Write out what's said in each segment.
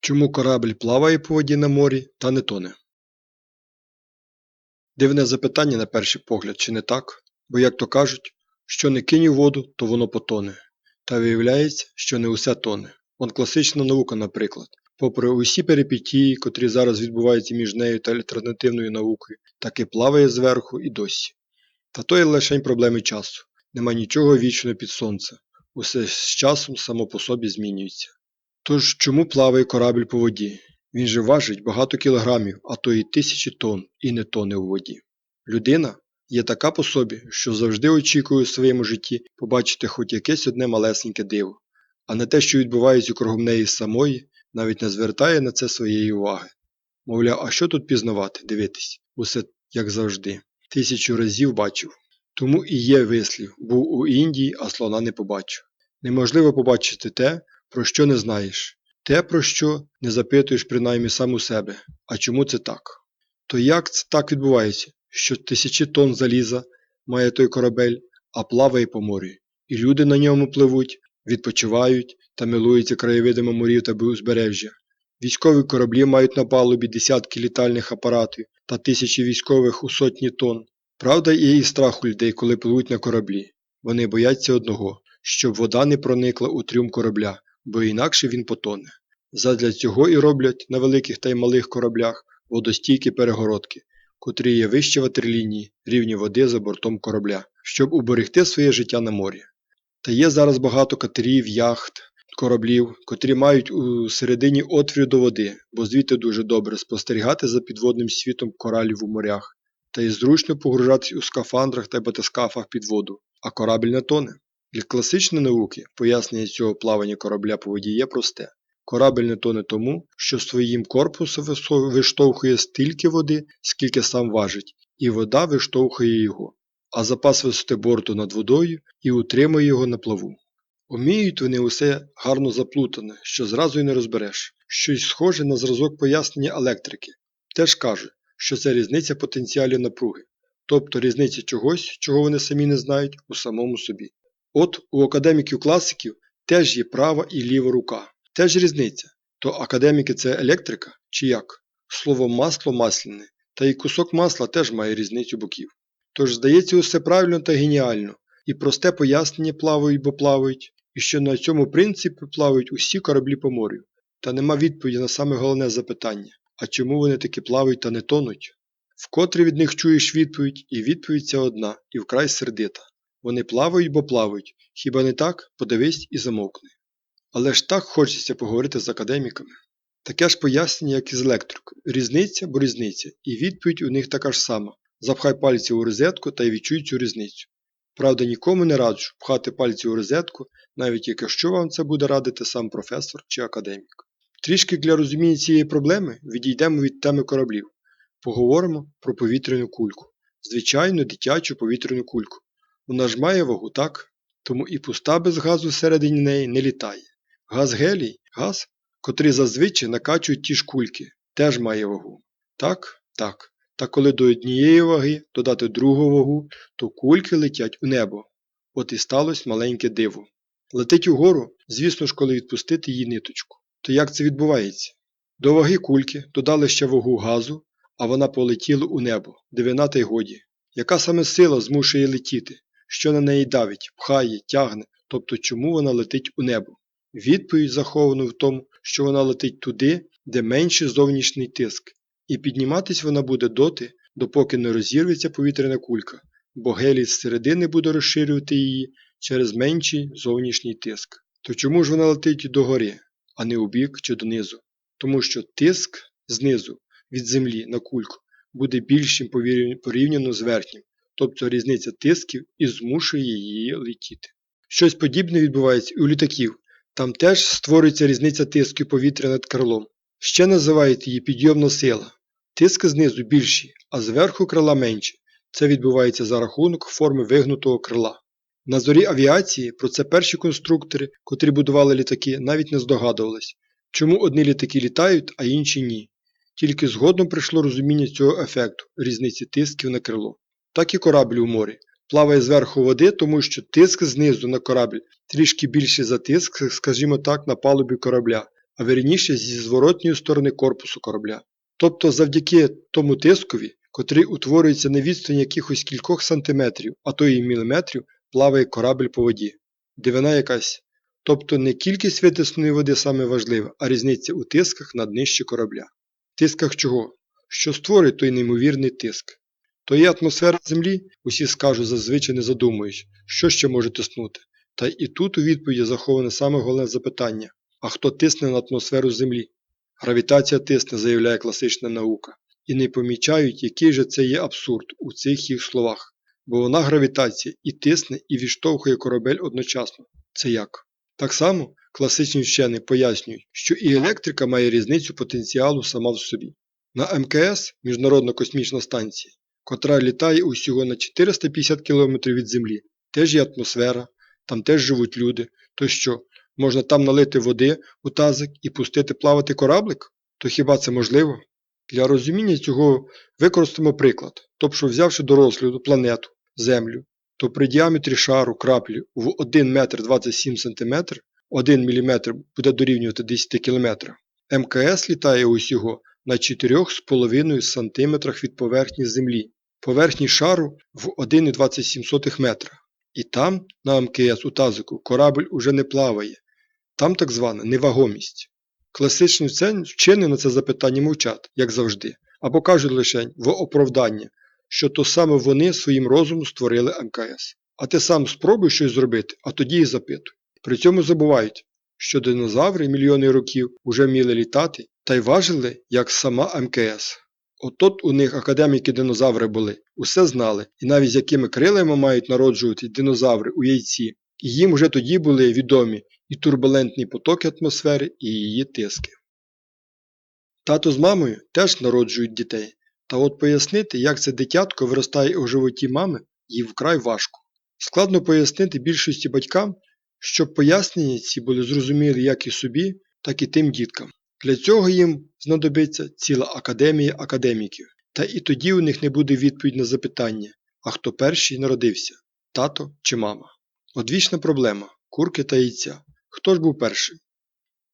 Чому корабль плаває по воді на морі та не тоне? Дивне запитання на перший погляд, чи не так? Бо, як то кажуть, що не кинь у воду, то воно потоне. Та виявляється, що не усе тоне. Он класична наука, наприклад. Попри усі перипетії, котрі зараз відбуваються між нею та альтернативною наукою, таки плаває зверху і досі. Та то є лише проблеми часу. Нема нічого вічного під сонцем. Усе з часом само по собі змінюється. Тож чому плаває корабль по воді? Він же важить багато кілограмів, а то і тисячі тонн, і не тоне у воді. Людина є така по собі, що завжди очікує у своєму житті побачити хоч якесь одне малесеньке диво, а не те, що відбувається кругом неї самої, навіть не звертає на це своєї уваги. Мовляв, а що тут пізнавати, дивитись, усе як завжди. Тисячу разів бачив. Тому і є вислів був у Індії, а слона не побачив. Неможливо побачити те, про що не знаєш, те, про що не запитуєш принаймні сам у себе. А чому це так? То як це так відбувається, що тисячі тонн заліза має той корабель, а плаває по морі, і люди на ньому пливуть, відпочивають та милуються краєвидами морів та узбережжя. Військові кораблі мають на палубі десятки літальних апаратів та тисячі військових у сотні тонн. Правда, є і страх у людей, коли пливуть на кораблі. Вони бояться одного, щоб вода не проникла у трюм корабля, бо інакше він потоне. Задля цього і роблять на великих та й малих кораблях водостійкі перегородки, котрі є вище ватерлінії рівні води за бортом корабля, щоб уберегти своє життя на морі. Та є зараз багато катерів, яхт, кораблів, котрі мають у середині отвір до води, бо звідти дуже добре спостерігати за підводним світом коралів у морях, та й зручно погружатись у скафандрах та батискафах під воду, а корабль не тоне. Для класичної науки пояснення цього плавання корабля по воді є просте. Корабель не тоне тому, що своїм корпусом виштовхує стільки води, скільки сам важить, і вода виштовхує його, а запас висоти борту над водою і утримує його на плаву. Уміють вони усе гарно заплутане, що зразу й не розбереш, щось схоже на зразок пояснення електрики. Теж кажуть, що це різниця потенціалів напруги, тобто різниця чогось, чого вони самі не знають у самому собі. От у академіків-класиків теж є права і ліва рука. Теж різниця. То академіки це електрика чи як? Слово масло масляне, та й кусок масла теж має різницю боків. Тож здається усе правильно та геніально, і просте пояснення плавають, бо плавають, і що на цьому принципі плавають усі кораблі по морю. Та нема відповіді на саме головне запитання а чому вони таки плавають та не тонуть? Вкотре від них чуєш відповідь, і відповідь ця одна, і вкрай сердита. Вони плавають, бо плавають, хіба не так? Подивись і замовкни. Але ж так хочеться поговорити з академіками. Таке ж пояснення, як і з електрикою. Різниця, бо різниця, і відповідь у них така ж сама. Запхай пальці у розетку та й відчуй цю різницю. Правда, нікому не раджу пхати пальці у розетку, навіть якщо вам це буде радити сам професор чи академік. Трішки для розуміння цієї проблеми відійдемо від теми кораблів. Поговоримо про повітряну кульку. Звичайну дитячу повітряну кульку. Вона ж має вагу, так? Тому і пуста без газу всередині неї не літає. Газ гелій, газ, котрий зазвичай накачують ті ж кульки, теж має вагу. Так, так. Та коли до однієї ваги додати другу вагу, то кульки летять у небо. От і сталося маленьке диво. Летить угору, звісно ж, коли відпустити її ниточку. То як це відбувається? До ваги кульки додали ще вагу газу, а вона полетіла у небо, дивина й годі. Яка саме сила змушує летіти, що на неї давить, пхає, тягне, тобто чому вона летить у небо? Відповідь захована в тому, що вона летить туди, де менший зовнішній тиск, і підніматись вона буде доти, допоки не розірветься повітряна кулька, бо гелій з середини буде розширювати її через менший зовнішній тиск. То чому ж вона летить догори, а не у бік чи донизу? Тому що тиск знизу від землі на кульку буде більшим порівняно з верхнім, тобто різниця тисків і змушує її летіти. Щось подібне відбувається і у літаків. Там теж створюється різниця тисків повітря над крилом. Ще називають її підйомна сила. Тиск знизу більші, а зверху крила менші. Це відбувається за рахунок форми вигнутого крила. На зорі авіації про це перші конструктори, котрі будували літаки, навіть не здогадувались, чому одні літаки літають, а інші ні. Тільки згодом прийшло розуміння цього ефекту різниці тисків на крило. Так і корабль у морі. Плаває зверху води, тому що тиск знизу на корабль трішки більший за тиск, скажімо так, на палубі корабля, а вірніше зі зворотньої сторони корпусу корабля. Тобто завдяки тому тискові, котрий утворюється на відстані якихось кількох сантиметрів, а то й міліметрів, плаває корабль по воді. Дивина якась. Тобто не кількість витисної води саме важлива, а різниця у тисках на днищі корабля. Тисках чого? Що створить той неймовірний тиск? То є атмосфера Землі, усі скажуть зазвичай не задумуючи, що ще може тиснути. Та і тут у відповіді заховане саме головне запитання а хто тисне на атмосферу Землі? Гравітація тисне, заявляє класична наука, і не помічають, який же це є абсурд у цих їх словах, бо вона гравітація і тисне, і відштовхує корабель одночасно. Це як? Так само класичні вчені пояснюють, що і електрика має різницю потенціалу сама в собі. На МКС Міжнародна космічна станція, котра літає усього на 450 км від Землі, теж є атмосфера, там теж живуть люди, то що, можна там налити води у тазик і пустити плавати кораблик? То хіба це можливо? Для розуміння цього використаємо приклад, тобто взявши до розгляду планету, Землю, то при діаметрі шару краплі в 1 метр 27 см 1 мм буде дорівнювати 10 км. МКС літає усього на 4,5 см від поверхні Землі, поверхні шару в 1,27 метра. І там, на МКС у тазику, корабль уже не плаває. Там так звана невагомість. Класичні вчені на це запитання мовчать, як завжди, або кажуть лише в оправдання, що то саме вони своїм розумом створили МКС. А ти сам спробуй щось зробити, а тоді і запитуй. При цьому забувають, що динозаври мільйони років уже вміли літати та й важили, як сама МКС. Отот у них академіки динозаври були, усе знали, і навіть з якими крилами мають народжувати динозаври у яйці, і їм вже тоді були відомі і турбулентні потоки атмосфери, і її тиски. Тато з мамою теж народжують дітей, та от пояснити, як це дитятко виростає у животі мами, їй вкрай важко. Складно пояснити більшості батькам, щоб пояснення ці були зрозумілі як і собі, так і тим діткам. Для цього їм знадобиться ціла академія академіків, та і тоді у них не буде відповідь на запитання, а хто перший народився тато чи мама. Одвічна проблема курки та яйця. Хто ж був перший?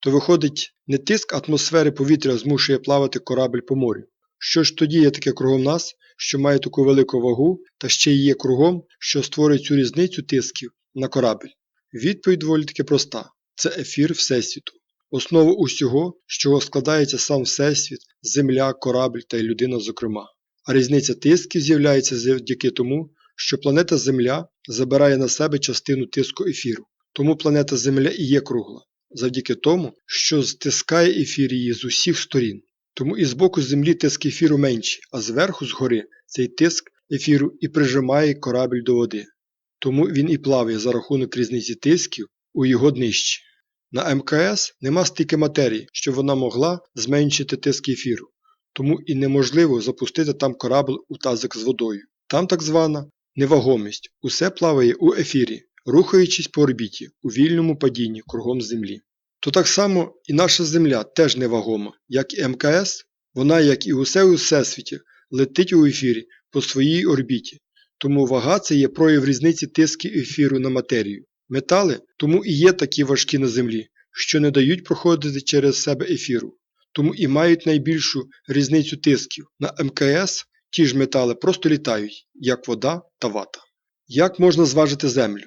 То виходить, не тиск атмосфери повітря змушує плавати корабль по морю. Що ж тоді є таке кругом нас, що має таку велику вагу, та ще й є кругом, що створює цю різницю тисків на корабль? Відповідь доволі таки проста це ефір Всесвіту. Основа усього, з чого складається сам Всесвіт, Земля, корабль та й людина, зокрема. А різниця тисків з'являється завдяки тому, що планета Земля забирає на себе частину тиску ефіру. Тому планета Земля і є кругла, завдяки тому, що стискає ефір її з усіх сторін. Тому і з боку Землі тиск ефіру менший, а зверху, згори, цей тиск ефіру і прижимає корабель до води. Тому він і плаває за рахунок різниці тисків у його днищі. На МКС нема стільки матерії, щоб вона могла зменшити тиск ефіру, тому і неможливо запустити там корабль у тазик з водою. Там так звана невагомість, усе плаває у ефірі, рухаючись по орбіті у вільному падінні кругом Землі. То так само і наша Земля теж невагома, як і МКС, вона, як і усе у Всесвіті, летить у ефірі по своїй орбіті, тому вага це є прояв різниці тиску ефіру на матерію. Метали тому і є такі важкі на землі, що не дають проходити через себе ефіру, тому і мають найбільшу різницю тисків. На МКС ті ж метали просто літають, як вода та вата. Як можна зважити землю?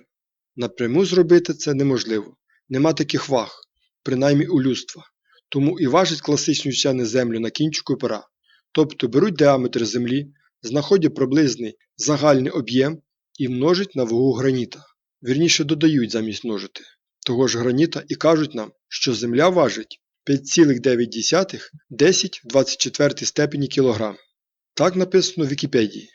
Напряму зробити це неможливо. Нема таких ваг, принаймні у людства. Тому і важать класичні вчені землю на кінчику пера. Тобто беруть діаметр землі, знаходять приблизний загальний об'єм і множать на вагу граніта вірніше додають замість множити, того ж граніта і кажуть нам, що земля важить 5,9 10 в 24 степені кілограм. Так написано в Вікіпедії.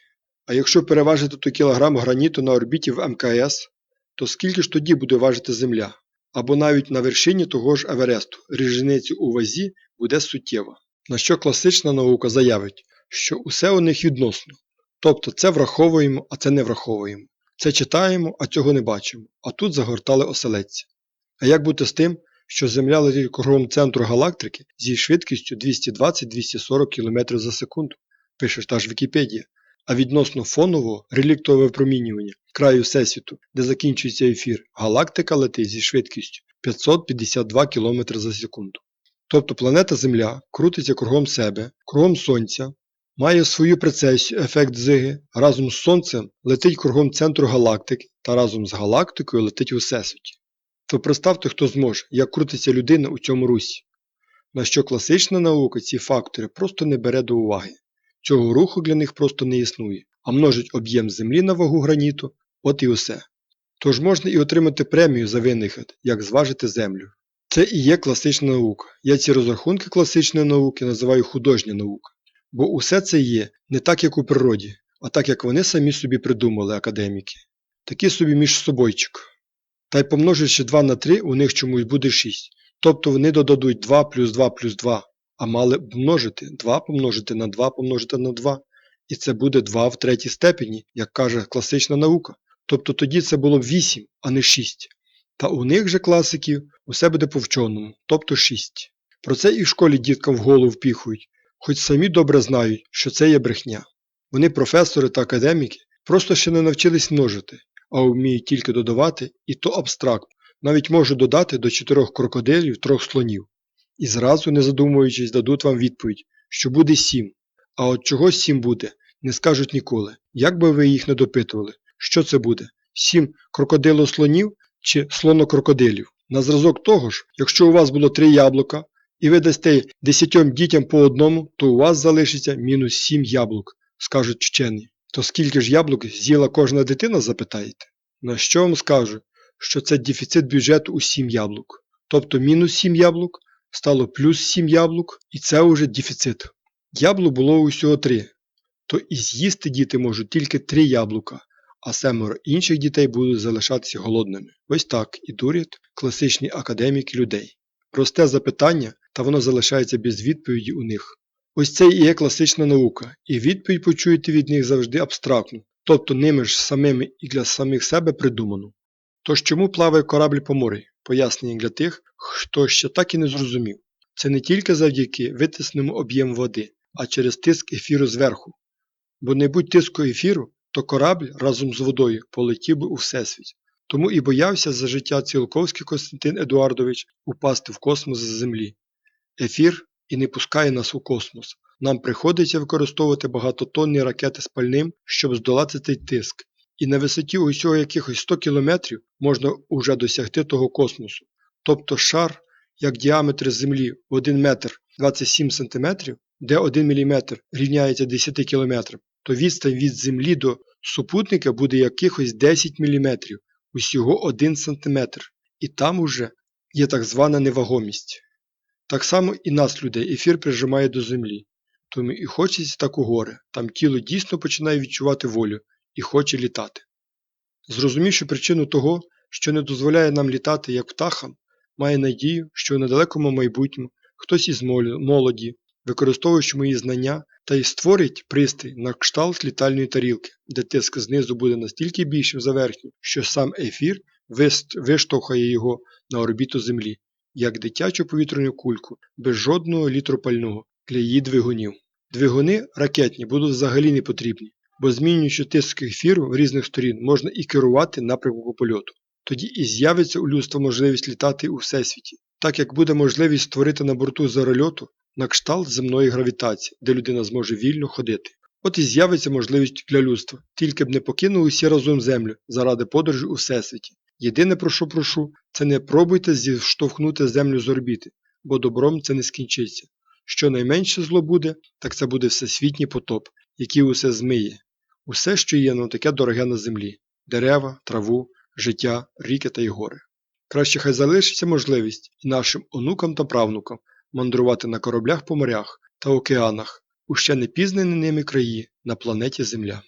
А якщо переважити той кілограм граніту на орбіті в МКС, то скільки ж тоді буде важити Земля? Або навіть на вершині того ж Евересту різниця у вазі буде суттєва. На що класична наука заявить, що усе у них відносно. Тобто це враховуємо, а це не враховуємо. Це читаємо, а цього не бачимо, а тут загортали оселедці. А як бути з тим, що Земля летить кругом центру галактики зі швидкістю 220-240 км за секунду, пише та ж Вікіпедія, а відносно фонового реліктового випромінювання краю Всесвіту, де закінчується ефір, галактика летить зі швидкістю 552 км за секунду. Тобто планета Земля крутиться кругом себе, кругом Сонця, має свою прецесію, ефект зиги, разом з Сонцем летить кругом центру галактики та разом з галактикою летить у Всесвіті. То представте, хто зможе, як крутиться людина у цьому русі. На що класична наука ці фактори просто не бере до уваги. Цього руху для них просто не існує, а множить об'єм землі на вагу граніту, от і усе. Тож можна і отримати премію за винахід, як зважити землю. Це і є класична наука. Я ці розрахунки класичної науки називаю художня наука. Бо усе це є не так, як у природі, а так, як вони самі собі придумали академіки. Такі собі між собойчик. Та й помноживши 2 на 3, у них чомусь буде 6. Тобто вони додадуть 2 плюс 2 плюс 2, а мали б множити 2 помножити на 2 помножити на 2. І це буде 2 в третій степені, як каже класична наука. Тобто тоді це було б 8, а не 6. Та у них же класиків усе буде по вченому, тобто 6. Про це і в школі діткам в голову впіхують, хоч самі добре знають, що це є брехня. Вони, професори та академіки, просто ще не навчились множити, а вміють тільки додавати, і то абстракт, навіть можуть додати до чотирьох крокодилів трьох слонів. І зразу, не задумуючись, дадуть вам відповідь, що буде 7. А от чого 7 буде, не скажуть ніколи. Як би ви їх не допитували, що це буде? 7 крокодилослонів чи слонокрокодилів? На зразок того ж, якщо у вас було 3 яблука, і ви дасте 10 дітям по одному, то у вас залишиться мінус 7 яблук, скажуть вчені. То скільки ж яблук з'їла кожна дитина, запитаєте? На що вам скажу, що це дефіцит бюджету у 7 яблук. Тобто мінус 7 яблук стало плюс 7 яблук, і це уже дефіцит. Яблук було усього 3, то і з'їсти діти можуть тільки 3 яблука, а семеро інших дітей будуть залишатися голодними. Ось так і дурять класичні академіки людей. Просте запитання, та воно залишається без відповіді у них. Ось це і є класична наука, і відповідь почуєте від них завжди абстрактну, тобто ними ж самими і для самих себе придуману. Тож чому плаває корабль по морі? Пояснення для тих, хто ще так і не зрозумів. Це не тільки завдяки витисненому об'єму води, а через тиск ефіру зверху. Бо не будь тиску ефіру, то корабль разом з водою полетів би у всесвіт. Тому і боявся за життя Цілковський Костянтин Едуардович упасти в космос з землі. Ефір і не пускає нас у космос. Нам приходиться використовувати багатотонні ракети з пальним, щоб здолати цей тиск. І на висоті усього якихось 100 кілометрів можна уже досягти того космосу. Тобто шар, як діаметр Землі 1 метр 27 сантиметрів, де 1 мм рівняється 10 кілометрам, то відстань від Землі до супутника буде якихось 10 мм, усього 1 см. І там уже є так звана невагомість. Так само і нас, людей, ефір прижимає до землі. Тому і хочеться так у гори, там тіло дійсно починає відчувати волю і хоче літати. Зрозумівши причину того, що не дозволяє нам літати як птахам, має надію, що у недалекому майбутньому хтось із молоді, використовуючи мої знання, та й створить пристрій на кшталт літальної тарілки, де тиск знизу буде настільки більшим за верхню, що сам ефір виштовхає його на орбіту Землі, як дитячу повітряну кульку, без жодного літру пального для її двигунів. Двигуни ракетні будуть взагалі не потрібні, бо змінюючи тиск ефіру в різних сторін, можна і керувати напрямком польоту. Тоді і з'явиться у людства можливість літати у всесвіті, так як буде можливість створити на борту зарольоту на кшталт земної гравітації, де людина зможе вільно ходити. От і з'явиться можливість для людства, тільки б не покинули всі разом землю заради подорожі у всесвіті. Єдине про що прошу, це не пробуйте зіштовхнути землю з орбіти, бо добром це не скінчиться. Що найменше зло буде, так це буде всесвітній потоп, який усе змиє. Усе, що є нам таке дороге на землі дерева, траву, життя, ріки та й гори. Краще хай залишиться можливість і нашим онукам та правнукам мандрувати на кораблях по морях та океанах у ще не пізнані ними краї на планеті Земля.